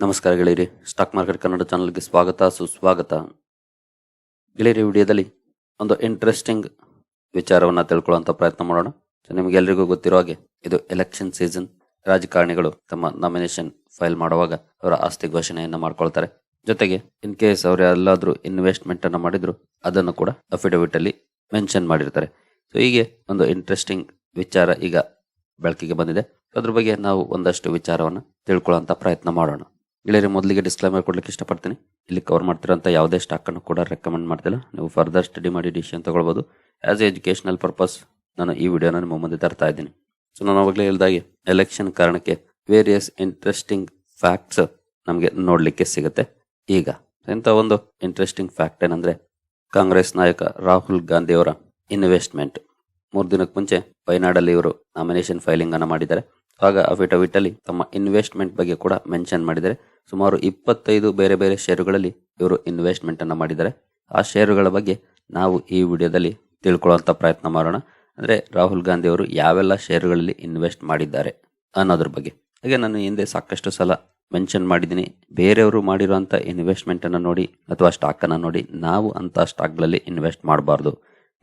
ನಮಸ್ಕಾರ ಗೆಳೆಯರಿ. Stock market Kannada ಚಾನಲ್ಗೆ ಸ್ವಾಗತ, ಸುಸ್ವಾಗತ. ಗೆಳೆಯರಿ ವಿಡಿಯೋದಲ್ಲಿ ಒಂದು ಇಂಟ್ರೆಸ್ಟಿಂಗ್ ವಿಚಾರವನ್ನು ತಿಳ್ಕೊಳ್ಳುವಂಥ ಪ್ರಯತ್ನ ಮಾಡೋಣ. ನಿಮಗೆ ನಿಮಗೆಲ್ಲರಿಗೂ ಗೊತ್ತಿರೋ ಹಾಗೆ, ಇದು ಎಲೆಕ್ಷನ್ ಸೀಸನ್ ರಾಜಕಾರಣಿಗಳು ತಮ್ಮ ನಾಮಿನೇಷನ್ ಫೈಲ್ ಮಾಡುವಾಗ ಅವರ ಆಸ್ತಿ ಘೋಷಣೆಯನ್ನ ಮಾಡ್ಕೊಳ್ತಾರೆ. ಜೊತೆಗೆ ಇನ್ ಕೇಸ್ ಅವರು ಎಲ್ಲಾದರೂ ಇನ್ವೆಸ್ಟ್ಮೆಂಟ್ ಅನ್ನ ಮಾಡಿದ್ರು, ಅದನ್ನು ಕೂಡ ಅಫಿಡವಿಟ್ ಅಲ್ಲಿ ಮೆನ್ಷನ್ ಮಾಡಿರ್ತಾರೆ. ಸೊ ಹೀಗೆ ಒಂದು ಇಂಟ್ರೆಸ್ಟಿಂಗ್ ವಿಚಾರ ಈಗ ಬೆಳಕಿಗೆ ಬಂದಿದೆ. ಅದ್ರ ಬಗ್ಗೆ ನಾವು ಒಂದಷ್ಟು ವಿಚಾರವನ್ನು ತಿಳ್ಕೊಳ್ಳೋಂಥ ಪ್ರಯತ್ನ ಮಾಡೋಣ. ಗೆಳೆಯರಿ ಮೊದಲಿಗೆ ಡಿಸ್ಕ್ಲೈಮರ್ ಕೊಡ್ಲಿಕ್ಕೆ ಇಷ್ಟಪಡ್ತೀನಿ. ಇಲ್ಲಿ ಕವರ್ ಮಾಡ್ತಿರೋಂಥ ಯಾವುದೇ ಸ್ಟಾಕ್ ಅನ್ನು ಕೂಡ ರೆಕಮೆಂಡ್ ಮಾಡ್ತಿಲ್ಲ. ನೀವು ಫರ್ದರ್ ಸ್ಟಡಿ ಮಾಡಿ ಡಿಸಿಷನ್ ತಗೊಳ್ಬೋದು. ಆ್ಯಸ್ ಎ ಎಜುಕೇಶನಲ್ ಪರ್ಪಸ್ ನಾನು ಈ ವಿಡಿಯೋನ ನಿಮ್ಮ ಮುಂದೆ ತರ್ತಾ ಇದ್ದೀನಿ. ಸೊ ನಾನು ಅವಾಗಲೇ ಹೇಳಿದಾಗೆ ಎಲೆಕ್ಷನ್ ಕಾರಣಕ್ಕೆ ವೇರಿಯಸ್ ಇಂಟ್ರೆಸ್ಟಿಂಗ್ ಫ್ಯಾಕ್ಟ್ಸ್ ನಮಗೆ ನೋಡಲಿಕ್ಕೆ ಸಿಗುತ್ತೆ. ಈಗ, ಇಂಥ ಒಂದು ಇಂಟ್ರೆಸ್ಟಿಂಗ್ ಫ್ಯಾಕ್ಟ್ ಏನಂದ್ರೆ, ಕಾಂಗ್ರೆಸ್ ನಾಯಕ ರಾಹುಲ್ ಗಾಂಧಿ ಅವರ ಇನ್ವೆಸ್ಟ್ಮೆಂಟ್ ಮೂರು ದಿನಕ್ಕೆ ಮುಂಚೆ ವಯನಾಡಲ್ಲಿ ಇವರು ನಾಮಿನೇಷನ್ ಫೈಲಿಂಗ್ ಅನ್ನ ಮಾಡಿದ್ದಾರೆ. ಆಗ ಅಫಿಡವಿಟ್ ಅಲ್ಲಿ ತಮ್ಮ ಇನ್ವೆಸ್ಟ್ಮೆಂಟ್ ಬಗ್ಗೆ ಕೂಡ ಮೆನ್ಷನ್ ಮಾಡಿದ್ದಾರೆ. ಸುಮಾರು ಇಪ್ಪತ್ತೈದು ಬೇರೆ ಬೇರೆ ಷೇರುಗಳಲ್ಲಿ ಇವರು ಇನ್ವೆಸ್ಟ್ಮೆಂಟ್ ಅನ್ನು ಮಾಡಿದ್ದಾರೆ. ಆ ಷೇರುಗಳ ಬಗ್ಗೆ ನಾವು ಈ ವಿಡಿಯೋದಲ್ಲಿ ತಿಳ್ಕೊಳ್ಳುವಂತ ಪ್ರಯತ್ನ ಮಾಡೋಣ. ಅಂದ್ರೆ ರಾಹುಲ್ ಗಾಂಧಿ ಅವರು ಯಾವೆಲ್ಲ ಷೇರುಗಳಲ್ಲಿ ಇನ್ವೆಸ್ಟ್ ಮಾಡಿದ್ದಾರೆ ಅನ್ನೋದ್ರ ಬಗ್ಗೆ. ಹಾಗೆ ನಾನು ಹಿಂದೆ ಸಾಕಷ್ಟು ಸಲ ಮೆನ್ಷನ್ ಮಾಡಿದ್ದೀನಿ. ಬೇರೆಯವರು ಮಾಡಿರುವಂಥ ಇನ್ವೆಸ್ಟ್ಮೆಂಟ್ ಅನ್ನ ನೋಡಿ ಅಥವಾ ಸ್ಟಾಕ್ ಅನ್ನ ನೋಡಿ ನಾವು ಅಂತ ಸ್ಟಾಕ್ಗಳಲ್ಲಿ ಇನ್ವೆಸ್ಟ್ ಮಾಡಬಾರ್ದು.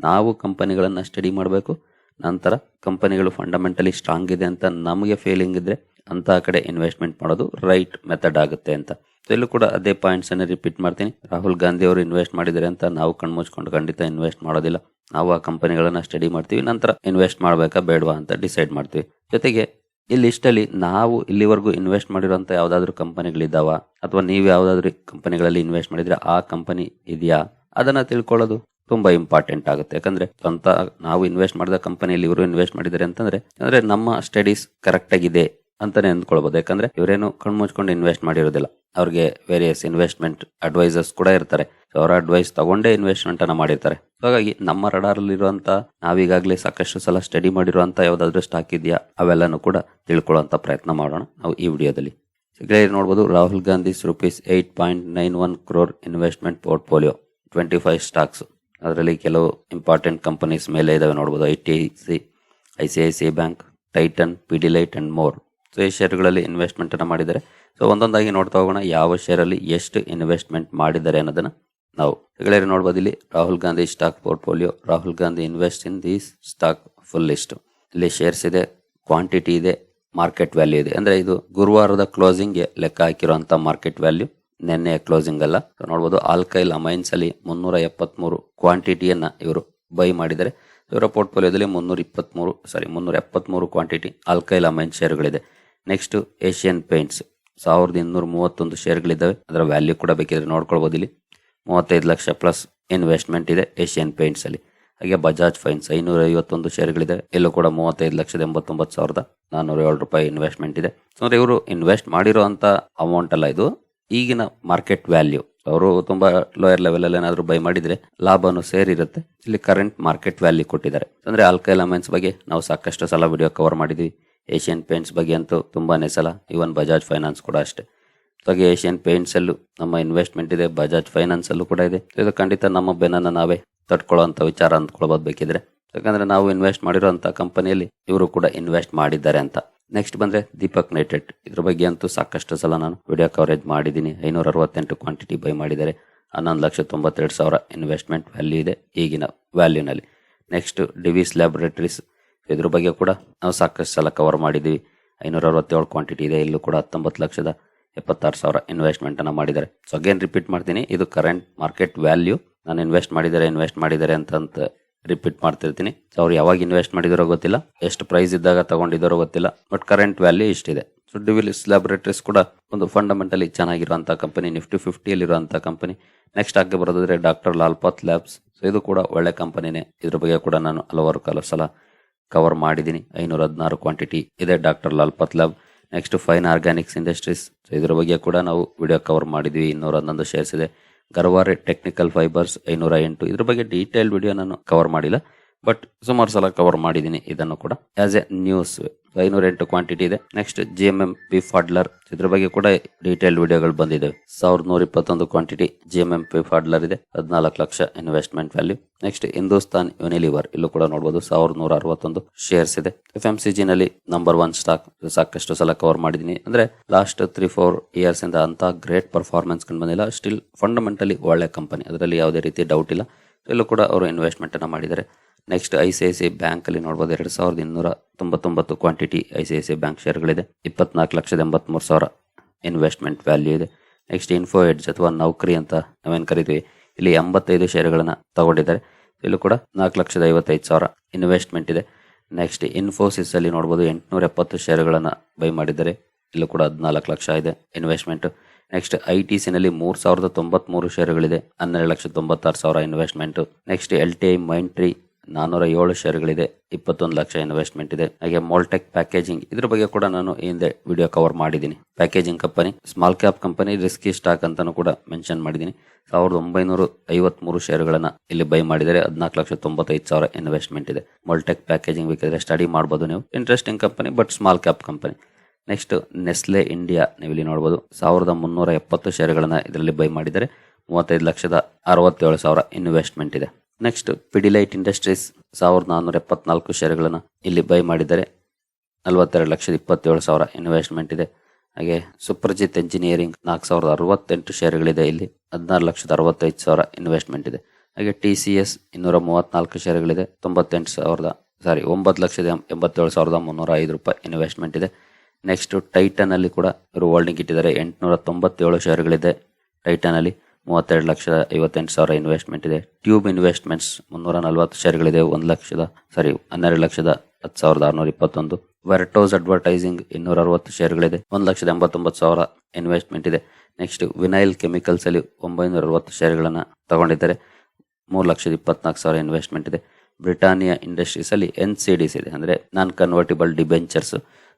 ನಾವು ಕಂಪನಿಗಳನ್ನು ಸ್ಟಡಿ ಮಾಡಬೇಕು. ನಂತರ ಕಂಪನಿಗಳು ಫಂಡಮೆಂಟಲಿ ಸ್ಟ್ರಾಂಗ್ ಇದೆ ಅಂತ ನಮಗೆ ಫೀಲಿಂಗ್ ಇದ್ರೆ ಅಂತ ಕಡೆ ಇನ್ವೆಸ್ಟ್ಮೆಂಟ್ ಮಾಡೋದು ರೈಟ್ ಮೆಥಡ್ ಆಗುತ್ತೆ ಅಂತ. ಎಲ್ಲೂ ಇಲ್ಲೂ ಕೂಡ ಅದೇ ಪಾಯಿಂಟ್ಸ್ ಅನ್ನು ರಿಪೀಟ್ ಮಾಡ್ತೀನಿ. ರಾಹುಲ್ ಗಾಂಧಿ ಅವರು ಇನ್ವೆಸ್ಟ್ ಮಾಡಿದರೆ ಅಂತ ನಾವು ಕಣ್ಮುಚ್ಕೊಂಡು ಖಂಡಿತ ಇನ್ವೆಸ್ಟ್ ಮಾಡೋದಿಲ್ಲ. ನಾವು ಆ ಕಂಪನಿಗಳನ್ನ ಸ್ಟಡಿ ಮಾಡ್ತೀವಿ, ನಂತರ ಇನ್ವೆಸ್ಟ್ ಮಾಡಬೇಕಾ ಬೇಡವಾ ಅಂತ ಡಿಸೈಡ್ ಮಾಡ್ತೀವಿ. ಜೊತೆಗೆ ಲಿಸ್ಟ್ ಅಲ್ಲಿ ನಾವು ಇಲ್ಲಿವರೆಗೂ ಇನ್ವೆಸ್ಟ್ ಮಾಡಿರುವಂತ ಯಾವ್ದಾದ್ರು ಕಂಪನಿಗಳಿದ್ದಾವ? ಅಥವಾ ನೀವು ಯಾವ್ದಾದ್ರು ಕಂಪನಿಗಳಲ್ಲಿ ಇನ್ವೆಸ್ಟ್ ಮಾಡಿದ್ರೆ ಆ ಕಂಪನಿ ಇದೆಯಾ? ಅದನ್ನ ತಿಳ್ಕೊಳ್ಳೋದು. ತುಂಬಾ ಇಂಪಾರ್ಟೆಂಟ್ ಆಗುತ್ತೆ. ಯಾಕಂದ್ರೆ ಸ್ವಂತ ನಾವು ಇನ್ವೆಸ್ಟ್ ಮಾಡಿದ ಕಂಪನಿಯಲ್ಲಿ ಇವರು ಇನ್ವೆಸ್ಟ್ ಮಾಡಿದ್ದಾರೆ ಅಂತಂದ್ರೆ, ಅಂದ್ರೆ ನಮ್ಮ ಸ್ಟಡೀಸ್ ಕರೆಕ್ಟ್ ಆಗಿದೆ ಅಂತಾನೆ ಅಂದ್ಕೊಳ್ಬಹುದು ಯಾಕಂದ್ರೆ ಇವರೇನು ಕಣ್ಮುಚ್ಕೊಂಡು ಇನ್ವೆಸ್ಟ್ ಮಾಡಿರೋದಿಲ್ಲ. ಅವ್ರಿಗೆ ವೇರಿಯಸ್ ಇನ್ವೆಸ್ಟ್ಮೆಂಟ್ ಅಡ್ವೈಸರ್ಸ್ ಕೂಡ ಇರ್ತಾರೆ. ಅವರ ಅಡ್ವೈಸ್ ತಗೊಂಡೇ ಇನ್ವೆಸ್ಟ್ಮೆಂಟ್ ಅನ್ನ ಮಾಡಿರ್ತಾರೆ. ಹಾಗಾಗಿ ನಮ್ಮ ರಡಾರ್ ಇರುವಂತ, ನಾವೀಗಾಗಲೇ ಸಾಕಷ್ಟು ಸಲ ಸ್ಟಡಿ ಮಾಡಿರುವಂತ ಯಾವ್ದಾದ್ರು ಸ್ಟಾಕ್ ಇದೆಯಾ, ಅವೆಲ್ಲನೂ ಕೂಡ ತಿಳ್ಕೊಳ್ಳುವಂತ ಪ್ರಯತ್ನ ಮಾಡೋಣ ನಾವು ಈ ವಿಡಿಯೋದಲ್ಲಿ. ನೋಡಬಹುದು Rahul Gandhi rupees eight point nine one crore investment portfolio twenty five stocks ಅದರಲ್ಲಿ ಕೆಲವು ಇಂಪಾರ್ಟೆಂಟ್ ಕಂಪನೀಸ್ ಮೇಲೆ ಇದಾವೆ ನೋಡಬಹುದು I T C I C I C bank tighten Pidilite and more so ಈ ಶೇರ್ಗಳಲ್ಲಿ ಇನ್ವೆಸ್ಟ್ಮೆಂಟ್ ಅನ್ನ ಮಾಡಿದ್ದಾರೆ. ಸೊ ಒಂದೊಂದಾಗಿ ನೋಡ್ತಾ ಹೋಗೋಣ ಯಾವ ಶೇರಲ್ಲಿ ಎಷ್ಟು ಇನ್ವೆಸ್ಟ್ಮೆಂಟ್ ಮಾಡಿದ್ದಾರೆ ಅನ್ನೋದನ್ನ ನಾವು. ಗೆಳೆಯರು ನೋಡ್ಬೋದು ಇಲ್ಲಿ Rahul Gandhi stock portfolio Rahul Gandhi invest in these stock full list ಇಲ್ಲಿ ಶೇರ್ಸ್ ಇದೆ ಕ್ವಾಂಟಿಟಿ ಇದೆ ಮಾರ್ಕೆಟ್ ವ್ಯಾಲ್ಯೂ ಇದೆ. ಅಂದ್ರೆ ಇದು ಗುರುವಾರದ ಕ್ಲೋಸಿಂಗ್ಗೆ ಲೆಕ್ಕ ಹಾಕಿರೋ ಮಾರ್ಕೆಟ್ ವ್ಯಾಲ್ಯೂ ನಿನ್ನೆ ಕ್ಲೋಸಿಂಗ್ ಅಲ್ಲ. ನೋಡ್ಬೋದು ಆಲ್ಕೈಲ್ ಅಮೈನ್ಸ್ ಅಲ್ಲಿ ಮುನ್ನೂರ ಎಪ್ಪತ್ಮೂರು ಕ್ವಾಂಟಿಟಿಯನ್ನ ಇವರು ಬೈ ಮಾಡಿದರೆ ಇವರ ಪೋರ್ಟ್ಫೋಲಿಯೋದಲ್ಲಿ ಮುನ್ನೂರ ಇಪ್ಪತ್ಮೂರು ಸಾರಿ ಮುನ್ನೂರ ಎಪ್ಪತ್ಮೂರು ಕ್ವಾಂಟಿಟಿ ಆಲ್ಕೈಲ್ ಅಮೈನ್ ಶೇರ್ಗಳಿದೆ ನೆಕ್ಸ್ಟ್ ಏಷ್ಯನ್ ಪೇಂಟ್ಸ್ ಸಾವಿರದ ಇನ್ನೂರ ಮೂವತ್ತೊಂದು ಶೇರ್ಗಳಿದ್ದಾವೆ ಅದರ ವ್ಯಾಲ್ಯೂ ಕೂಡ ಬೇಕಿದ್ರೆ ನೋಡ್ಕೊಳ್ಬೋದು ಇಲ್ಲಿ. ಮೂವತ್ತೈದು ಲಕ್ಷ ಪ್ಲಸ್ ಇನ್ವೆಸ್ಟ್ಮೆಂಟ್ ಇದೆ ಏಷ್ಯನ್ ಪೇಂಟ್ಸ್ ಅಲ್ಲಿ. ಹಾಗೆ ಬಜಾಜ್ ಫೈನ್ಸ್ ಐನೂರ ಐವತ್ತೊಂದು ಶೇರ್ಗಳಿದೆ ಇಲ್ಲೂ ಕೂಡ ಮೂವತ್ತೈದು ಲಕ್ಷದ ಎಂಬತ್ತೊಂಬತ್ತು ಸಾವಿರದ ನಾನ್ನೂರ ಏಳು ರೂಪಾಯಿ ಇನ್ವೆಸ್ಟ್ಮೆಂಟ್ ಇದೆ. ಸೊ ಅಂದ್ರೆ ಇವರು ಇನ್ವೆಸ್ಟ್ ಮಾಡಿರೋ ಅಮೌಂಟ್ ಅಲ್ಲ ಇದು. ಈಗಿನ ಮಾರ್ಕೆಟ್ ವ್ಯಾಲ್ಯೂ ಅವರು ತುಂಬಾ ಲೋಯರ್ ಲೆವೆಲ್ ಅಲ್ಲಿ ಏನಾದ್ರು ಬೈ ಮಾಡಿದ್ರೆ ಲಾಭನು ಸೇರಿರುತ್ತೆ. ಇಲ್ಲಿ ಕರೆಂಟ್ ಮಾರ್ಕೆಟ್ ವ್ಯಾಲ್ಯೂ ಕೊಟ್ಟಿದ್ದಾರೆ. ಅಂದ್ರೆ ಆಲ್ಕೈಲ್ ಅಮೈನ್ಸ್ ಬಗ್ಗೆ ನಾವು ಸಾಕಷ್ಟು ಸಲ ವಿಡಿಯೋ ಕವರ್ ಮಾಡಿದ್ವಿ. ಏಷ್ಯನ್ ಪೇಂಟ್ಸ್ ಬಗ್ಗೆ ಅಂತೂ ತುಂಬಾನೇ ಸಲ ಇವನ್ ಬಜಾಜ್ ಫೈನಾನ್ಸ್ ಕೂಡ ಅಷ್ಟೇ. ಹಾಗೆ ಏಷ್ಯನ್ ಪೇಂಟ್ಸ್ ಅಲ್ಲೂ ನಮ್ಮ ಇನ್ವೆಸ್ಟ್ಮೆಂಟ್ ಇದೆ ಬಜಾಜ್ ಫೈನಾನ್ಸ್ ಅಲ್ಲೂ ಕೂಡ ಇದೆ. ಇದು ಖಂಡಿತ ನಮ್ಮ ಬೆನ್ನನ್ನು ನಾವೇ ತಡ್ಕೊಳ್ಳುವಂತ ವಿಚಾರ ಅಂದ್ಕೊಳ್ಬೋದು ಬೇಕಿದ್ರೆ. ಯಾಕಂದ್ರೆ ನಾವು ಇನ್ವೆಸ್ಟ್ ಮಾಡಿರುವಂತ ಕಂಪನಿಯಲ್ಲಿ ಇವರು ಕೂಡ ಇನ್ವೆಸ್ಟ್ ಮಾಡಿದ್ದಾರೆ ಅಂತ. ನೆಕ್ಸ್ಟ್ ಬಂದ್ರೆ ದೀಪಕ್ ನೈಟೆಡ್ ಇದ್ರ ಬಗ್ಗೆ ಅಂತೂ ಸಾಕಷ್ಟು ಸಲ ನಾನು ವಿಡಿಯೋ ಕವರೇಜ್ ಮಾಡಿದ್ದೀನಿ. ಐನೂರ ಅರವತ್ತೆಂಟು ಕ್ವಾಂಟಿಟಿ ಬೈ ಮಾಡಿದ್ದಾರೆ. ಹನ್ನೊಂದು ಲಕ್ಷ ತೊಂಬತ್ತೆರಡು ಸಾವಿರ ಇನ್ವೆಸ್ಟ್ಮೆಂಟ್ ವ್ಯಾಲ್ಯೂ ಇದೆ ಈಗಿನ ವ್ಯಾಲ್ಯೂನಲ್ಲಿ ನೆಕ್ಸ್ಟ್ ಡಿವಿಸ್ ಲ್ಯಾಬೊರೇಟರೀಸ್ ಇದ್ರ ಬಗ್ಗೆ ಕೂಡ ನಾವು ಸಾಕಷ್ಟು ಸಲ ಕವರ್ ಮಾಡಿದ್ದೀವಿ. ಐನೂರ ಅರವತ್ತೇಳು ಕ್ವಾಂಟಿಟಿ ಇದೆ. ಇಲ್ಲೂ ಕೂಡ ಹತ್ತೊಂಬತ್ತು ಲಕ್ಷದ ಎಪ್ಪತ್ತಾರು ಸಾವಿರ ಇನ್ವೆಸ್ಟ್ಮೆಂಟನ್ನು ಮಾಡಿದ್ದಾರೆ. ಸೊ ಅಗೇನ್ ರಿಪೀಟ್ ಮಾಡ್ತೀನಿ. ಇದು ಕರೆಂಟ್ ಮಾರ್ಕೆಟ್ ವ್ಯಾಲ್ಯೂ ನಾನು ಇನ್ವೆಸ್ಟ್ ಮಾಡಿದ್ದಾರೆ ಇನ್ವೆಸ್ಟ್ ಮಾಡಿದ್ದಾರೆ ಅಂತಂತ ಅಂತ ರಿಪೀಟ್ ಮಾಡ್ತಿರ್ತೀನಿ. ಸೊ ಅವ್ರು ಯಾವಾಗ ಇನ್ವೆಸ್ಟ್ ಮಾಡಿದಾರೋ ಗೊತ್ತಿಲ್ಲ. ಎಷ್ಟು ಪ್ರೈಸ್ ಇದ್ದಾಗ ತಗೊಂಡಿದ್ದಾರೋ ಗೊತ್ತಿಲ್ಲ. ಬಟ್ ಕರೆಂಟ್ ವ್ಯಾಲ್ಯೂ ಇಷ್ಟಿದೆ. ಸೊ ಡಿವಿಲಿಸ್ ಲ್ಯಾಬೊರೇಟರೀಸ್ ಕೂಡ ಒಂದು ಫಂಡಮೆಂಟಲಿ ಚೆನ್ನಾಗಿರುವಂತಹ ಕಂಪನಿ ನಿಫ್ಟಿ ಫಿಫ್ಟಿಯಲ್ಲಿರುವಂತ ಕಂಪನಿ ನೆಕ್ಸ್ಟ್ ಆಗಿ ಬರೋದಾದ್ರೆ ಡಾಕ್ಟರ್ ಲಾಲ್ಪಾತ್ ಲ್ಯಾಬ್ಸ್ ಸೊ ಇದು ಕೂಡ ಒಳ್ಳೆ ಕಂಪನಿನೇ ಇದ್ರ ಬಗ್ಗೆ ಕೂಡ ನಾನು ಹಲವಾರು ಕಾಲ ಸಲ ಕವರ್ ಮಾಡಿದ್ದೀನಿ. ಐನೂರ ಹದಿನಾರು ಕ್ವಾಂಟಿಟಿ ಇದೆ doctor Lal Path lab next fine organics industries so ಇದ್ರ ಬಗ್ಗೆ ಕೂಡ ನಾವು ವಿಡಿಯೋ ಕವರ್ ಮಾಡಿದ್ವಿ. ಇನ್ನೂರ ಹನ್ನೊಂದು ಶೇರ್ಸ್ ಇದೆ. ಗರ್ವಾರೆ ಟೆಕ್ನಿಕಲ್ ಫೈಬರ್ಸ್ ಐನೂರ ಎಂಟು. ಇದ್ರ ಬಗ್ಗೆ ಡೀಟೇಲ್ ವಿಡಿಯೋ ನಾನು ಕವರ್ ಮಾಡಿಲ್ಲ. ಬಟ್ ಸುಮಾರು ಸಲ ಕವರ್ ಮಾಡಿದ್ದೀನಿ ಇದನ್ನು ಕೂಡ. ಆಸ್ ಎ ನ್ಯೂಸ್ ಐನೂರ ಎಂಟು ಕ್ವಾಂಟಿಟಿ ಇದೆ. Next G M M P Pfaudler ಇದ್ರ ಬಗ್ಗೆ ಕೂಡ ಡೀಟೇಲ್ ವಿಡಿಯೋಗಳು ಬಂದಿದ್ದಾವೆ ಸಾವಿರದ ನೂರ ಇಪ್ಪತ್ತೊಂದು quantity G M M P Pfaudler ಇದೆ. ಹದಿನಾಲ್ಕು lakh investment value next Hindustan Unilever ಇಲ್ಲೂ ಕೂಡ ನೋಡಬಹುದು ಸಾವಿರದ ನೂರ ಅರವತ್ತೊಂದು ಶೇರ್ಸ್ ಇದೆ. ಎಫ್ ಎಂ ಸಿ ಜಿ ನಲ್ಲಿ ನಂಬರ್ ಒನ್ ಸ್ಟಾಕ್ ಸಾಕಷ್ಟು ಸಲ ಕವರ್ ಮಾಡಿದ್ದೀನಿ. ಅಂದ್ರೆ ಲಾಸ್ಟ್ ತ್ರೀ ಫೋರ್ ಇಯರ್ಸ್ ಇಂದ ಅಂತ ಗ್ರೇಟ್ ಪರ್ಫಾರ್ಮೆನ್ಸ್ ಕಂಡು ಬಂದಿಲ್ಲ. ಸ್ಟಿಲ್ ಫಂಡಮೆಂಟಲಿ ಒಳ್ಳೆ ಕಂಪನಿ ಅದರಲ್ಲಿ ಯಾವುದೇ ರೀತಿ ಡೌಟ್ ಇಲ್ಲ. ಇಲ್ಲೂ ಕೂಡ ಅವರು ಇನ್ವೆಸ್ಟ್ಮೆಂಟ್ ಅನ್ನ ಮಾಡಿದ್ದಾರೆ. Next I C I C bank ಅಲ್ಲಿ ನೋಡಬಹುದು ಎರಡ್ ಸಾವಿರದ ಇನ್ನೂರ ತೊಂಬತ್ತೊಂಬತ್ತು quantity I C I C bank ಶೇರ್ಗಳಿದೆ ಇಪ್ಪತ್ನಾಲ್ಕು ಲಕ್ಷದ ಎಂಬತ್ಮೂರು ಸಾವಿರ ಇನ್ವೆಸ್ಟ್ಮೆಂಟ್ ವ್ಯಾಲ್ಯೂ ಇದೆ. ನೆಕ್ಸ್ಟ್ ಇನ್ಫೋ ಎಡ್ಜ್ ಅಥವಾ ನೌಕರಿ ಅಂತ ನಾವೇನು ಕರಿತೀವಿ? ಇಲ್ಲಿ ಎಂಬತ್ತೈದು ಶೇರ್ಗಳನ್ನ ತಗೊಂಡಿದ್ದಾರೆ. ಇಲ್ಲೂ ಕೂಡ ನಾಲ್ಕು ಲಕ್ಷದ ಐವತ್ತೈದು ಸಾವಿರ ಇನ್ವೆಸ್ಟ್ಮೆಂಟ್ ಇದೆ. ನೆಕ್ಸ್ಟ್ ಇನ್ಫೋಸಿಸ್ ಅಲ್ಲಿ ನೋಡಬಹುದು ಎಂಟುನೂರ ಎಪ್ಪತ್ತು ಶೇರ್ಗಳನ್ನ ಬೈ ಮಾಡಿದ್ದಾರೆ. ಇಲ್ಲೂ ಕೂಡ ಹದಿನಾಲ್ಕು ಲಕ್ಷ ಇದೆ ಇನ್ವೆಸ್ಟ್ಮೆಂಟ್ ನೆಕ್ಸ್ಟ್ ಐ ಟಿ ಸಿನಲ್ಲಿ ಮೂರ್ ಸಾವಿರದ ತೊಂಬತ್ಮೂರು ಶೇರ್ಗಳಿದೆ ಹನ್ನೆರಡು ಲಕ್ಷ ತೊಂಬತ್ತಾರು ಸಾವಿರ investment next L T I Mindtree ನಾನೂರ ಏಳು ಶೇರ್ಗಳಿದೆ ಇಪ್ಪತ್ತೊಂದು ಲಕ್ಷ ಇನ್ವೆಸ್ಟ್ಮೆಂಟ್ ಇದೆ. ಹಾಗೆ ಮೋಲ್ಟೆಕ್ ಪ್ಯಾಕೇಜಿಂಗ್ ಇದ್ರ ಬಗ್ಗೆ ಕೂಡ ನಾನು ಹಿಂದೆ ವಿಡಿಯೋ ಕವರ್ ಮಾಡಿದ್ದೀನಿ. Packaging company small cap company risky stock ಅಂತಾನು ಕೂಡ ಮೆನ್ಷನ್ ಮಾಡಿದ್ದೀನಿ. ಸಾವಿರದ ಒಂಬೈನೂರ ಐವತ್ಮೂರು ಶೇರ್ಗಳನ್ನ ಇಲ್ಲಿ ಬೈ ಮಾಡಿದರೆ ಹದಿನಾಲ್ಕು ಲಕ್ಷ ತೊಂಬತ್ತೈದು ಸಾವಿರ ಇನ್ವೆಸ್ಟ್ಮೆಂಟ್ ಇದೆ. ಮೋಲ್ಟೆಕ್ ಪ್ಯಾಕೇಜಿಂಗ್ ಬೇಕಾದ್ರೆ ಸ್ಟಡಿ ಮಾಡಬಹುದು ನೀವು. Interesting company but small cap company next Nestle India ನೀವು ಇಲ್ಲಿ ನೋಡಬಹುದು ಸಾವಿರದ ಮುನ್ನೂರ ಎಪ್ಪತ್ತು ಶೇರ್ಗಳನ್ನ ಇದರಲ್ಲಿ ಬೈ ಮಾಡಿದರೆ ಮೂವತ್ತೈದು ಲಕ್ಷದ ಅರವತ್ತೇಳು ಸಾವಿರ ಇನ್ವೆಸ್ಟ್ಮೆಂಟ್ ಇದೆ. ನೆಕ್ಸ್ಟ್ ಪಿಡಿಲೈಟ್ ಇಂಡಸ್ಟ್ರೀಸ್ ಸಾವಿರದ ನಾನ್ನೂರ ಎಪ್ಪತ್ನಾಲ್ಕು ಶೇರ್ಗಳನ್ನು ಇಲ್ಲಿ ಬೈ ಮಾಡಿದ್ದಾರೆ. ನಲವತ್ತೆರಡು ಲಕ್ಷದ ಇಪ್ಪತ್ತೇಳು ಸಾವಿರ ಇನ್ವೆಸ್ಟ್ಮೆಂಟ್ ಇದೆ. ಹಾಗೆ ಸುಪ್ರಜಿತ್ ಎಂಜಿನಿಯರಿಂಗ್ ನಾಲ್ಕು ಸಾವಿರದ ಅರವತ್ತೆಂಟು ಶೇರ್ಗಳಿದೆ ಇಲ್ಲಿ. ಹದಿನಾರು ಲಕ್ಷದ ಅರವತ್ತೈದು ಸಾವಿರ ಇನ್ವೆಸ್ಟ್ಮೆಂಟ್ ಇದೆ. ಹಾಗೆ ಟಿ ಸಿ ಎಸ್ ಇನ್ನೂರ ಮೂವತ್ನಾಲ್ಕು ಶೇರ್ಗಳಿದೆ ತೊಂಬತ್ತೆಂಟು ಸಾವಿರದ ಸಾರಿ ಒಂಬತ್ತು ಲಕ್ಷದ ಎಂಬತ್ತೇಳು ಸಾವಿರದ ಮುನ್ನೂರ ಐದು ರೂಪಾಯಿ ಇನ್ವೆಸ್ಟ್ಮೆಂಟ್ ಇದೆ. ನೆಕ್ಸ್ಟ್ ಟೈಟನ್ ಅಲ್ಲಿ ಕೂಡ ಇವರು ಹೋಲ್ಡಿಂಗ್ ಇಟ್ಟಿದ್ದಾರೆ. ಎಂಟುನೂರ ತೊಂಬತ್ತೇಳು ಶೇರ್ಗಳಿದೆ ಟೈಟನ್ ಅಲ್ಲಿ. ಮೂವತ್ತೆರಡು ಲಕ್ಷದ ಐವತ್ತೆಂಟು ಸಾವಿರ ಇನ್ವೆಸ್ಟ್ಮೆಂಟ್ ಇದೆ. ಟ್ಯೂಬ್ ಇನ್ವೆಸ್ಟ್ಮೆಂಟ್ಸ್ ಮುನ್ನೂರ ನಲವತ್ತು ಶೇರ್ಗಳಿದೆ ಒಂದು ಲಕ್ಷದ ಸಾರಿ ಹನ್ನೆರಡು ಲಕ್ಷದ ಹತ್ತು ಸಾವಿರದ ಆರುನೂರ ಇಪ್ಪತ್ತೊಂದು. ವೆರ್ಟೋಸ್ ಅಡ್ವರ್ಟೈಸಿಂಗ್ ಇನ್ನೂರ ಅರವತ್ತು ಶೇರ್ಗಳಿದೆ ಒಂದು ಲಕ್ಷದ ಎಂಬತ್ತೊಂಬತ್ತು ಸಾವಿರ ಇನ್ವೆಸ್ಟ್ಮೆಂಟ್ ಇದೆ. ನೆಕ್ಸ್ಟ್ ವಿನೈಲ್ ಕೆಮಿಕಲ್ಸ್ ಅಲ್ಲಿ ಒಂಬೈನೂರ ಅರವತ್ತು ಶೇರ್ಗಳನ್ನು ತಗೊಂಡಿದ್ದಾರೆ, ಮೂರು ಲಕ್ಷದ ಇಪ್ಪತ್ನಾಲ್ಕು ಸಾವಿರ ಇನ್ವೆಸ್ಟ್ಮೆಂಟ್ ಇದೆ. ಬ್ರಿಟಾನಿಯಾ ಇಂಡಸ್ಟ್ರೀಸ್ ಅಲ್ಲಿ ಎನ್ ಸಿ ಡಿಸ್ ಇದೆ, ಅಂದರೆ ನಾನ್ ಕನ್ವರ್ಟಿಬಲ್ ಡಿಬೆಂಚರ್ಸ್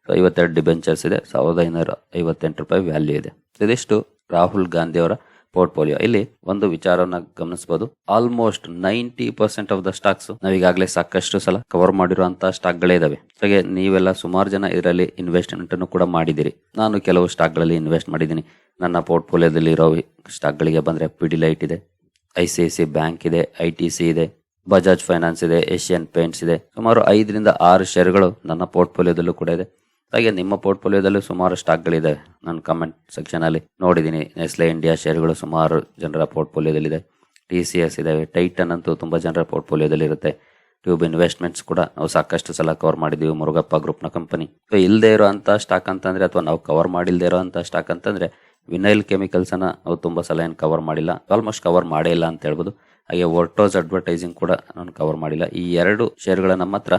ಐವತ್ತೆರಡು ಡಿಬೆಂಚರ್ಸ್ ಇದೆ, ಸಾವಿರದ ಐನೂರ ಐವತ್ತೆಂಟು ರೂಪಾಯಿ ವ್ಯಾಲ್ಯೂ ಇದೆ. ಇದಿಷ್ಟು ರಾಹುಲ್ ಗಾಂಧಿ ಅವರ ಪೋರ್ಟ್ಫೋಲಿಯೋ. ಇಲ್ಲಿ ಒಂದು ವಿಚಾರವನ್ನ ಗಮನಿಸಬಹುದು almost ninety percent of the stocks ನಾವೀಗಾಗಲೇ ಸಾಕಷ್ಟು ಸಲ ಕವರ್ ಮಾಡಿರುವಂತಹ ಸ್ಟಾಕ್ ಗಳೇ ಇದಾವೆ. ಹಾಗೆ ನೀವೆಲ್ಲ ಸುಮಾರು ಜನ ಇದರಲ್ಲಿ ಇನ್ವೆಸ್ಟ್ಮೆಂಟ್ ಅನ್ನು ಕೂಡ ಮಾಡಿದಿರಿ ನಾನು ಕೆಲವು ಸ್ಟಾಕ್ಗಳಲ್ಲಿ ಇನ್ವೆಸ್ಟ್ ಮಾಡಿದ್ದೀನಿ. ನನ್ನ ಪೋರ್ಟ್ಫೋಲಿಯೋದಲ್ಲಿ ಇರೋ ಸ್ಟಾಕ್ ಗಳಿಗೆ ಬಂದ್ರೆ ಪಿಡಿಲೈಟ್ ಇದೆ I C I C bank ಇದೆ ಐ ಟಿ ಸಿ ಇದೆ ಬಜಾಜ್ ಫೈನಾನ್ಸ್ ಇದೆ ಏಷ್ಯನ್ ಪೇಂಟ್ಸ್ ಇದೆ. ಸುಮಾರು ಐದರಿಂದ ಆರು ಶೇರ್ಗಳು ನನ್ನ ಪೋರ್ಟ್ಫೋಲಿಯೋದಲ್ಲೂ ಕೂಡ ಇದೆ. ಹಾಗೆ ನಿಮ್ಮ ಪೋರ್ಟ್ಫೋಲಿಯೋದಲ್ಲೂ ಸುಮಾರು ಸ್ಟಾಕ್ಗಳಿದೆ. ನಾನು ಕಮೆಂಟ್ ಸೆಕ್ಷನಲ್ಲಿ ನೋಡಿದ್ದೀನಿ. ನೆಸ್ಲೆ, ಇಂಡಿಯಾ ಶೇರ್ಗಳು ಸುಮಾರು ಜನರ ಪೋರ್ಟ್ಫೋಲಿಯೋದಲ್ಲಿದೆ. ಟಿ ಸಿ ಎಸ್ ಇದೆ ಟೈಟನ್ ಅಂತೂ ತುಂಬ ಜನರ ಪೋರ್ಟ್ಫೋಲಿಯೋದಲ್ಲಿ ಇರುತ್ತೆ ಟ್ಯೂಬ್ ಇನ್ವೆಸ್ಟ್ಮೆಂಟ್ಸ್ ಕೂಡ ನಾವು ಸಾಕಷ್ಟು ಸಲ ಕವರ್ ಮಾಡಿದ್ದೀವಿ. ಮುರುಗಪ್ಪ ಗ್ರೂಪ್ನ ಕಂಪನಿ. ಸೊ ಇಲ್ಲದೆ ಇರುವಂತ ಸ್ಟಾಕ್ ಅಂತಂದರೆ ಅಥವಾ ನಾವು ಕವರ್ ಮಾಡಿಲ್ಲದೆ ಇರುವಂತ ಸ್ಟಾಕ್ ಅಂತಂದರೆ ವಿನೈಲ್ ಕೆಮಿಕಲ್ಸ್ ಅನ್ನ ನಾವು ತುಂಬ ಸಲ ಏನು ಕವರ್ ಮಾಡಿಲ್ಲ. ಆಲ್ಮೋಸ್ಟ್ ಕವರ್ ಮಾಡೇ ಇಲ್ಲ ಅಂತ ಹೇಳ್ಬೋದು. ಹಾಗೆ ವರ್ಟೋಸ್ ಅಡ್ವರ್ಟೈಸಿಂಗ್ ಕೂಡ ನಾನು ಕವರ್ ಮಾಡಿಲ್ಲ. ಈ ಎರಡು ಶೇರ್ಗಳನ್ನ ಮಾತ್ರ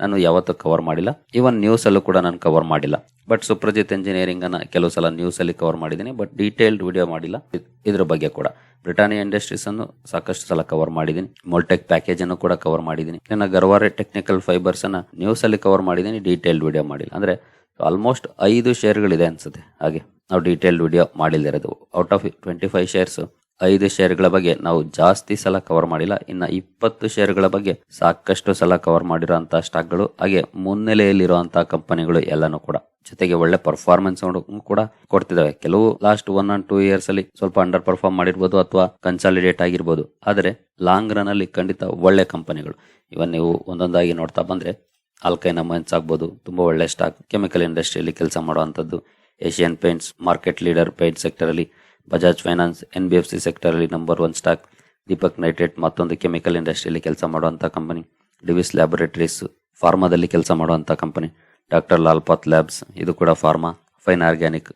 ನಾನು ಯಾವತ್ತೂ ಕವರ್ ಮಾಡಿಲ್ಲ. ಈವನ್ ನ್ಯೂಸಲ್ಲೂ ಕೂಡ ನಾನು ಕವರ್ ಮಾಡಿಲ್ಲ. ಬಟ್ ಸುಪ್ರಜಿತ್ ಎಂಜಿನಿಯರಿಂಗ್ ಅನ್ನ ಕೆಲವು ಸಲ ನ್ಯೂಸಲ್ಲಿ ಕವರ್ ಮಾಡಿದ್ದೀನಿ. ಬಟ್ ಡೀಟೇಲ್ಡ್ ವಿಡಿಯೋ ಮಾಡಿಲ್ಲ. ಇದ್- ಇದ್ರ ಬಗ್ಗೆ ಕೂಡ. ಬ್ರಿಟಾನಿಯಾ ಇಂಡಸ್ಟ್ರೀಸ್ ಅನ್ನು ಸಾಕಷ್ಟು ಸಲ ಕವರ್ ಮಾಡಿದ್ದೀನಿ. ಮೊಲ್ಟೆಕ್ ಪ್ಯಾಕೇಜ್ ಅನ್ನು ಕೂಡ ಕವರ್ ಮಾಡಿದ್ದೀನಿ. ನನ್ನ ಗರ್ವಾರೆ ಟೆಕ್ನಿಕಲ್ ಫೈಬರ್ಸ್ ಅನ್ನ ನ್ಯೂಸ್ ಅಲ್ಲಿ ಕವರ್ ಮಾಡಿದ್ದೀನಿ. ಡೀಟೇಲ್ಡ್ ವಿಡಿಯೋ ಮಾಡಿಲ್ಲ. ಅಂದ್ರೆ ಆಲ್ಮೋಸ್ಟ್ ಐದು ಶೇರ್ಗಳಿದೆ ಅನ್ಸುತ್ತೆ. ಹಾಗೆ ನಾವು detailed video ಮಾಡಿಲ್ಲದಿರೋದು out of twenty five shares ಐದು ಶೇರ್ಗಳ ಬಗ್ಗೆ ನಾವು ಜಾಸ್ತಿ ಸಲ ಕವರ್ ಮಾಡಿಲ್ಲ. ಇನ್ನು ಇಪ್ಪತ್ತು ಶೇರ್ಗಳ ಬಗ್ಗೆ ಸಾಕಷ್ಟು ಸಲ ಕವರ್ ಮಾಡಿರುವಂತಹ ಸ್ಟಾಕ್ಗಳು ಹಾಗೆ ಮುನ್ನೆಲೆಯಲ್ಲಿರುವಂತಹ ಕಂಪನಿಗಳು ಎಲ್ಲಾನು ಕೂಡ. ಜೊತೆಗೆ ಒಳ್ಳೆ ಪರ್ಫಾರ್ಮೆನ್ಸ್ ಕೂಡ ಕೊಡ್ತಿದ್ದಾವೆ ಕೆಲವು last one and two years ಅಲ್ಲಿ ಸ್ವಲ್ಪ ಅಂಡರ್ ಪರ್ಫಾರ್ಮ್ ಮಾಡಿರ್ಬೋದು ಅಥವಾ ಕನ್ಸಾಲಿಡೇಟ್ ಆಗಿರ್ಬೋದು. ಆದರೆ ಲಾಂಗ್ ರನ್ ಅಲ್ಲಿ ಖಂಡಿತ ಒಳ್ಳೆ ಕಂಪನಿಗಳು ಇವನ್ ನೀವು ಒಂದೊಂದಾಗಿ ನೋಡ್ತಾ ಬಂದ್ರೆ ಅಲ್ಕೈನ ಮೈನ್ಸ್ ಆಗ್ಬೋದು, ತುಂಬಾ ಒಳ್ಳೆ ಸ್ಟಾಕ್ ಕೆಮಿಕಲ್ ಇಂಡಸ್ಟ್ರಿಯಲ್ಲಿ ಕೆಲಸ ಮಾಡುವಂತದ್ದು Asian Paints market leader paint sector ಅಲ್ಲಿ Bajaj finance N B F C sector ಅಲ್ಲಿ number one stock Deepak nitrate ಮತ್ತೊಂದು ಕೆಮಿಕಲ್ ಇಂಡಸ್ಟ್ರಿಯಲ್ಲಿ ಕೆಲಸ ಮಾಡುವಂತ ಕಂಪನಿ ಡಿವಿಸ್ ಲ್ಯಾಬೊರೇಟರೀಸ್ ಫಾರ್ಮಾದಲ್ಲಿ ಕೆಲಸ ಮಾಡುವಂತ ಕಂಪನಿ ಡಾಕ್ಟರ್ ಲಾಲ್ಪಾತ್ ಲ್ಯಾಬ್ಸ್ ಇದು ಕೂಡ pharma fine organic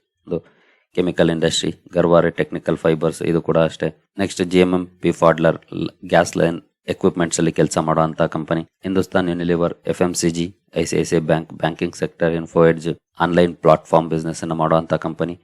chemical industry Garware technical fibres ಇದು ಕೂಡ ಅಷ್ಟೇ. Next G M M P Pfaudler gas line equipments ಅಲ್ಲಿ ಕೆಲಸ ಮಾಡುವಂತಹ company Hindustan Unilever F M C G I C I C bank banking sector Info Edge online platform business ಅನ್ನು ಮಾಡುವಂತಹ company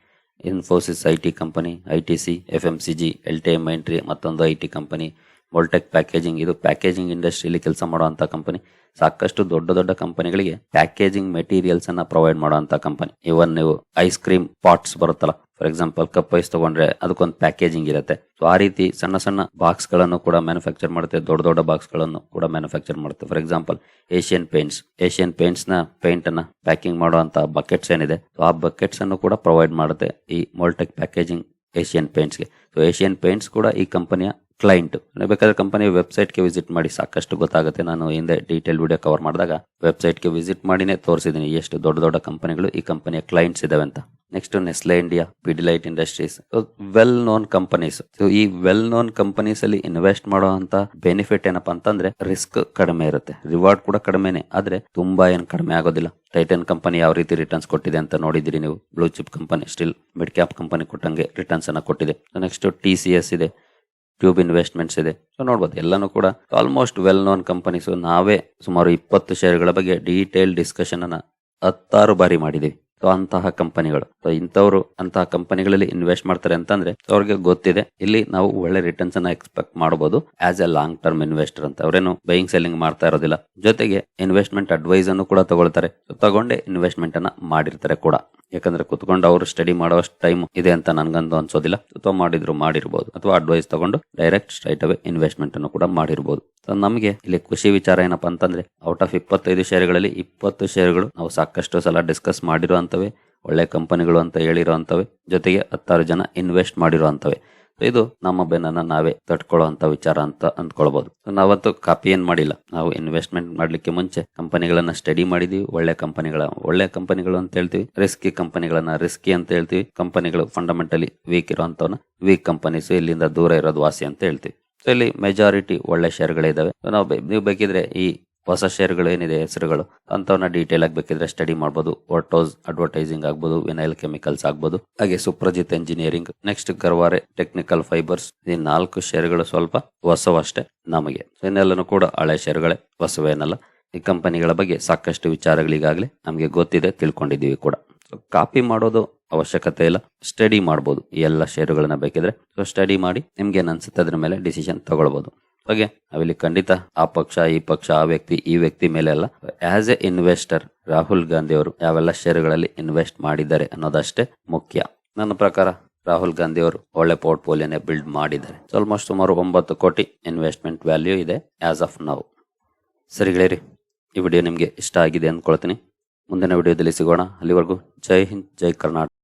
Infosys I T company I T C F M C G L T Mindtree ಮತ್ತೊಂದು I T company Voltek packaging ಇದು packaging ಇಂಡಸ್ಟ್ರಿಯಲ್ಲಿ ಕೆಲಸ ಮಾಡುವಂಥ company ಸಾಕಷ್ಟು ದೊಡ್ಡ ದೊಡ್ಡ ಕಂಪನಿಗಳಿಗೆ ಪ್ಯಾಕೇಜಿಂಗ್ ಮೆಟೀರಿಯಲ್ಸ್ ಅನ್ನ ಪ್ರೊವೈಡ್ ಮಾಡುವಂಥ ಕಂಪನಿ ಇವನ್ ನೀವು ಐಸ್ ಕ್ರೀಮ್ ಪಾಟ್ಸ್ ಬರುತ್ತಲ್ಲ ಫಾರ್ ಎಕ್ಸಾಂಪಲ್ ಕಪ್ ಐಸ್ ತಗೊಂಡ್ರೆ ಅದಕ್ಕೊಂದು ಪ್ಯಾಕೇಜಿಂಗ್ ಇರುತ್ತೆ. ಸೊ ಆ ರೀತಿ ಸಣ್ಣ ಸಣ್ಣ ಬಾಕ್ಸ್ಗಳನ್ನು ಕೂಡ ಮ್ಯಾನುಫ್ಯಾಕ್ಚರ್ ಮಾಡುತ್ತೆ. ದೊಡ್ಡ ದೊಡ್ಡ ಬಾಕ್ಸ್ಗಳನ್ನು ಕೂಡ ಮ್ಯಾನುಫ್ಯಾಕ್ಚರ್ ಮಾಡುತ್ತೆ. For example Asian paints Asian ಪೇಂಟ್ಸ್ನ paint ಅನ್ನ ಪ್ಯಾಕಿಂಗ್ ಮಾಡುವಂತ ಬಕೆಟ್ಸ್ ಏನಿದೆ. ಸೊ ಆ ಬಕೆಟ್ಸ್ ಅನ್ನು ಕೂಡ ಪ್ರೊವೈಡ್ ಮಾಡುತ್ತೆ ಈ ಮೋಲ್ಟೆಕ್ ಪ್ಯಾಕೇಜಿಂಗ್ ಏಷ್ಯನ್ ಪೇಂಟ್ಸ್ಗೆ ಸೊ ಏಷಿಯನ್ ಪೇಂಟ್ಸ್ ಕೂಡ ಈ ಕಂಪನಿಯ ಕ್ಲೈಂಟ್ ಬೇಕಾದ್ರೆ ಕಂಪನಿಯ ವೆಬ್ಸೈಟ್ಗೆ ವಿಸಿಟ್ ಮಾಡಿ, ಸಾಕಷ್ಟು ಗೊತ್ತಾಗುತ್ತೆ. ನಾನು ಹಿಂದೆ ಡೀಟೇಲ್ ವಿಡಿಯೋ ಕವರ್ ಮಾಡಿದಾಗ ವೆಬ್ಸೈಟ್ಗೆ ವಿಸಿಟ್ ಮಾಡಿನೇ ತೋರಿಸಿದ್ದೀನಿ ಎಷ್ಟು ದೊಡ್ಡ ದೊಡ್ಡ ಕಂಪನಿಗಳು ಈ ಕಂಪನಿಯ ಕ್ಲೈಂಟ್ಸ್ ಇದಾವೆ ಅಂತ. Next Nestle India Pidilite Industries well known companies so ಈ ವೆಲ್ ನೋನ್ ಕಂಪನೀಸ್ ಅಲ್ಲಿ ಇನ್ವೆಸ್ಟ್ ಮಾಡುವಂತ ಬೆನಿಫಿಟ್ ಏನಪ್ಪಾ ಅಂತಂದ್ರೆ ರಿಸ್ಕ್ ಕಡಿಮೆ ಇರುತ್ತೆ. ರಿವಾರ್ಡ್ ಕೂಡ ಕಡಿಮೆನೆ, ಆದ್ರೆ ತುಂಬಾ ಏನ್ ಕಡಿಮೆ ಆಗೋದಿಲ್ಲ. ಟೈಟನ್ ಕಂಪನಿ ಯಾವ ರೀತಿ ರಿಟರ್ನ್ಸ್ ಕೊಟ್ಟಿದೆ ಅಂತ ನೋಡಿದಿರಿ ನೀವು. Blue chip company still mid cap company ಕೊಟ್ಟಂಗೆ ರಿಟರ್ನ್ಸ್ ಅನ್ನ ಕೊಟ್ಟಿದೆ. ನೆಕ್ಸ್ಟ್ ಟಿ ಸಿ ಎಸ್ ಇದೆ. ಟ್ಯೂಬ್ ಇನ್ವೆಸ್ಟ್ಮೆಂಟ್ಸ್ ಇದೆ. ಸೊ ನೋಡ್ಬೋದು. ಎಲ್ಲಾನು ಕೂಡ ಆಲ್ಮೋಸ್ಟ್ ವೆಲ್ ನೋನ್ ಕಂಪನೀಸ್ ನಾವೇ ಸುಮಾರು ಇಪ್ಪತ್ತು ಶೇರ್ಗಳ ಬಗ್ಗೆ ಡೀಟೇಲ್ ಡಿಸ್ಕಷನ್ ಅನ್ನ ಹತ್ತಾರು ಬಾರಿ ಮಾಡಿದೀವಿ. ಸೊ ಅಂತಹ ಕಂಪನಿಗಳು ಸೊ ಇಂಥವ್ರು ಅಂತಹ ಕಂಪನಿಗಳಲ್ಲಿ ಇನ್ವೆಸ್ಟ್ ಮಾಡ್ತಾರೆ ಅಂತಂದ್ರೆ ಅವ್ರಿಗೆ ಗೊತ್ತಿದೆ. ಇಲ್ಲಿ ನಾವು ಒಳ್ಳೆ ರಿಟರ್ನ್ಸ್ ಅನ್ನ ಎಕ್ಸ್ಪೆಕ್ಟ್ ಮಾಡಬಹುದು as a long term investor ಅಂತ. ಅವರೇನು ಬೈಯಿಂಗ್ ಸೆಲ್ಲಿಂಗ್ ಮಾಡ್ತಾ ಇರೋದಿಲ್ಲ. ಜೊತೆಗೆ ಇನ್ವೆಸ್ಟ್ಮೆಂಟ್ ಅಡ್ವೈಸ್ ಅನ್ನು ಕೂಡ ತಗೊಳ್ತಾರೆ. ತಗೊಂಡೇ ಇನ್ವೆಸ್ಟ್ಮೆಂಟ್ ಅನ್ನ ಮಾಡಿರ್ತಾರೆ ಕೂಡ. ಯಾಕಂದ್ರೆ ಕುತ್ಕೊಂಡು ಅವರು ಸ್ಟಡಿ ಮಾಡೋಷ್ಟು ಟೈಮ್ ಇದೆ ಅಂತ ನನ್ಗಂದು ಅನ್ಸೋದಿಲ್ಲ. ಅಥವಾ ಮಾಡಿದ್ರು ಮಾಡಿರ್ಬೋದು. ಅಥವಾ ಅಡ್ವೈಸ್ ತಗೊಂಡು ಡೈರೆಕ್ಟ್ ಸ್ಟ್ರೈಟ್ ಅವೇ ಇನ್ವೆಸ್ಟ್ಮೆಂಟ್ ಅನ್ನು ಕೂಡ ಮಾಡಿರ್ಬೋದು. ನಮಗೆ ಇಲ್ಲಿ ಖುಷಿ ವಿಚಾರ ಏನಪ್ಪಾ ಅಂತಂದ್ರೆ ಔಟ್ ಆಫ್ ಇಪ್ಪತ್ತೈದು ಶೇರ್ಗಳಲ್ಲಿ ಇಪ್ಪತ್ತು ಶೇರ್ಗಳು ನಾವು ಸಾಕಷ್ಟು ಸಲ ಡಿಸ್ಕಸ್ ಮಾಡಿರುವಂತವೆ, ಒಳ್ಳೆ ಕಂಪನಿಗಳು ಅಂತ ಹೇಳಿರುವಂತವೆ, ಜೊತೆಗೆ ಹತ್ತಾರು ಜನ ಇನ್ವೆಸ್ಟ್ ಮಾಡಿರುವಂತವೆ. ಇದು ನಮ್ಮ ಬೆನ್ನನ್ನ ನಾವೇ ತಟ್ಕೊಳ್ಳುವಂತ ವಿಚಾರ ಅಂತ ಅಂದ್ಕೊಳ್ಬಹುದು ನಾವಂತೂ ಕಾಪಿ ಏನ್ ಮಾಡಿಲ್ಲ. ನಾವು ಇನ್ವೆಸ್ಟ್ಮೆಂಟ್ ಮಾಡ್ಲಿಕ್ಕೆ ಮುಂಚೆ ಕಂಪನಿಗಳನ್ನ ಸ್ಟಡಿ ಮಾಡಿದೀವಿ. ಒಳ್ಳೆ ಕಂಪನಿಗಳ, ಒಳ್ಳೆ ಕಂಪನಿಗಳು ಅಂತ ಹೇಳ್ತೀವಿ. ರಿಸ್ಕಿ ಕಂಪನಿಗಳನ್ನ ರಿಸ್ಕಿ ಅಂತ ಹೇಳ್ತೀವಿ. ಕಂಪನಿಗಳು ಫಂಡಮೆಂಟಲಿ ವೀಕ್ ಇರುವಂತವನ್ನ ವೀಕ್ ಕಂಪನೀಸ್ ಇಲ್ಲಿಂದ ದೂರ ಇರೋದು ವಾಸಿ ಅಂತ ಹೇಳ್ತೀವಿ. ಸೊ ಇಲ್ಲಿ ಮೆಜಾರಿಟಿ ಒಳ್ಳೆ ಶೇರ್ಗಳಿದಾವೆ ನಾವು ನೀವು ಬೇಕಿದ್ರೆ ಈ ಹೊಸ ಶೇರ್ಗಳು ಏನಿದೆ, ಹೆಸರುಗಳು ಅಂತವನ್ನ ಡೀಟೇಲ್ ಆಗಿ ಬೇಕಿದ್ರೆ ಸ್ಟಡಿ ಮಾಡ್ಬೋದು ಒಟೋಸ್ ಅಡ್ವರ್ಟೈಸಿಂಗ್ ಆಗ್ಬೋದು ವಿನೈಲ್ ಕೆಮಿಕಲ್ಸ್ ಆಗ್ಬೋದು. ಹಾಗೆ Suprajit engineering next Garware technical fibres ಈ ನಾಲ್ಕು ಶೇರ್ಗಳು ಸ್ವಲ್ಪ ಹೊಸವಷ್ಟೇ ನಮಗೆ. ಇನ್ನೆಲ್ಲನೂ ಕೂಡ ಹಳೆ ಶೇರ್ಗಳೇ ಹೊಸವೇನಲ್ಲ. ಈ ಕಂಪನಿಗಳ ಬಗ್ಗೆ ಸಾಕಷ್ಟು ವಿಚಾರಗಳಿಗಾಗಲೇ ನಮಗೆ ಗೊತ್ತಿದೆ, ತಿಳ್ಕೊಂಡಿದ್ದೀವಿ ಕೂಡ. ಕಾಪಿ ಮಾಡೋದು ಅವಶ್ಯಕತೆ ಇಲ್ಲ ಸ್ಟಡಿ ಮಾಡ್ಬೋದು. ಈ ಎಲ್ಲ ಶೇರುಗಳನ್ನ ಬೇಕಿದ್ರೆ ಸೊ ಸ್ಟಡಿ ಮಾಡಿ, ನಿಮ್ಗೆ ಏನ್ ಅನ್ಸುತ್ತೆ ಅದ್ರ ಮೇಲೆ ಡಿಸಿಷನ್ ತಗೊಳ್ಬಹುದು ಹಾಗೆ ನಾವಿಲ್ಲಿ ಖಂಡಿತ ಆ ಪಕ್ಷ, ಈ ಪಕ್ಷ, ಆ ವ್ಯಕ್ತಿ, ಈ ವ್ಯಕ್ತಿ ಮೇಲೆ ಅಲ್ಲ as a investor Rahul Gandhi ಅವರು ಯಾವೆಲ್ಲ ಶೇರುಗಳಲ್ಲಿ ಇನ್ವೆಸ್ಟ್ ಮಾಡಿದ್ದಾರೆ ಅನ್ನೋದಷ್ಟೇ ಮುಖ್ಯ. ನನ್ನ ಪ್ರಕಾರ ರಾಹುಲ್ ಗಾಂಧಿ ಅವರು ಒಳ್ಳೆ ಪೋರ್ಟ್ಫೋಲಿಯೋನೇ ಬಿಲ್ಡ್ ಮಾಡಿದ್ದಾರೆ. ಆಲ್ಮೋಸ್ಟ್ ಸುಮಾರು ಒಂಬತ್ತು ಕೋಟಿ ಇನ್ವೆಸ್ಟ್ಮೆಂಟ್ ವ್ಯಾಲ್ಯೂ ಇದೆ ಆಸ್ ಆಫ್ ನೌ ಸರಿ ಗೆಳೆಯರಿ, ಈ ವಿಡಿಯೋ ನಿಮಗೆ ಇಷ್ಟ ಆಗಿದೆ ಅಂದ್ಕೊಳ್ತೀನಿ. ಮುಂದಿನ ವಿಡಿಯೋದಲ್ಲಿ ಸಿಗೋಣ. ಅಲ್ಲಿವರೆಗೂ ಜೈ ಹಿಂದ್, ಜೈ ಕರ್ನಾಟಕ.